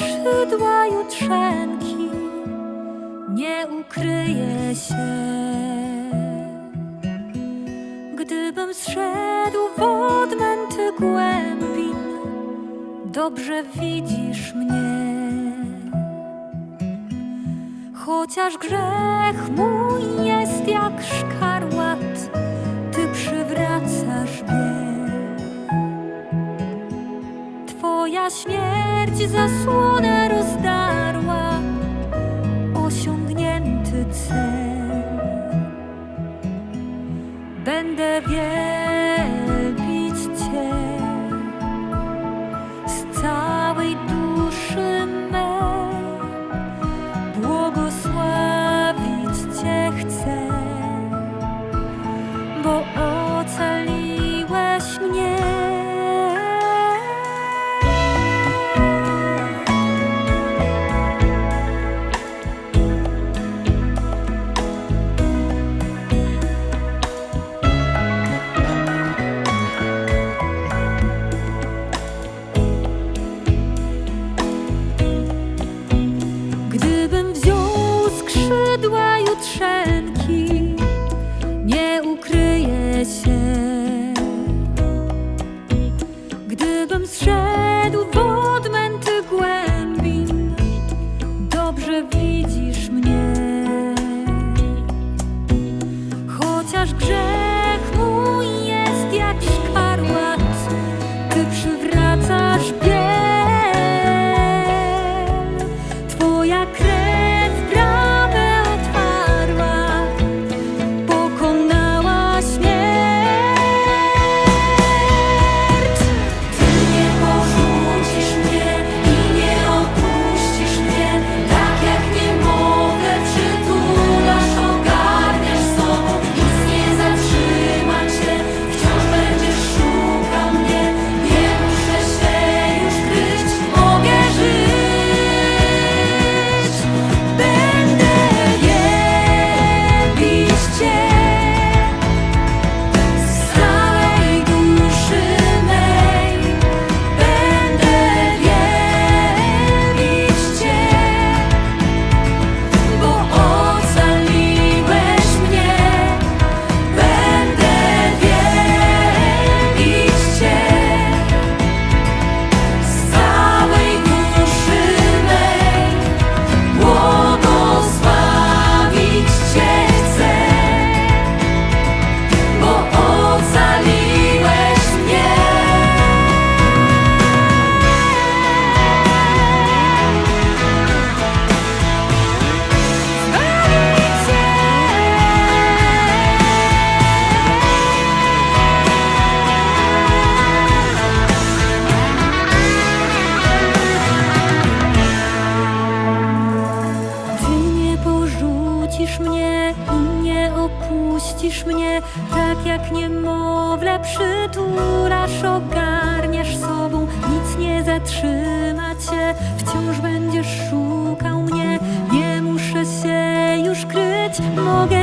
skrzydła jutrzenki, nie ukryje się. Gdybym zszedł w odmęty głębin, dobrze widzisz mnie. Chociaż grzech mój jest jak szkarłat, Twoja śmierć zasłonę rozdarła, osiągnięty cel. Będę wielbić nie ukryje się. Gdybym zszedł w tak jak niemowlę przytulasz, ogarniasz sobą, nic nie zatrzyma cię, wciąż będziesz szukał mnie, nie muszę się już kryć, mogę.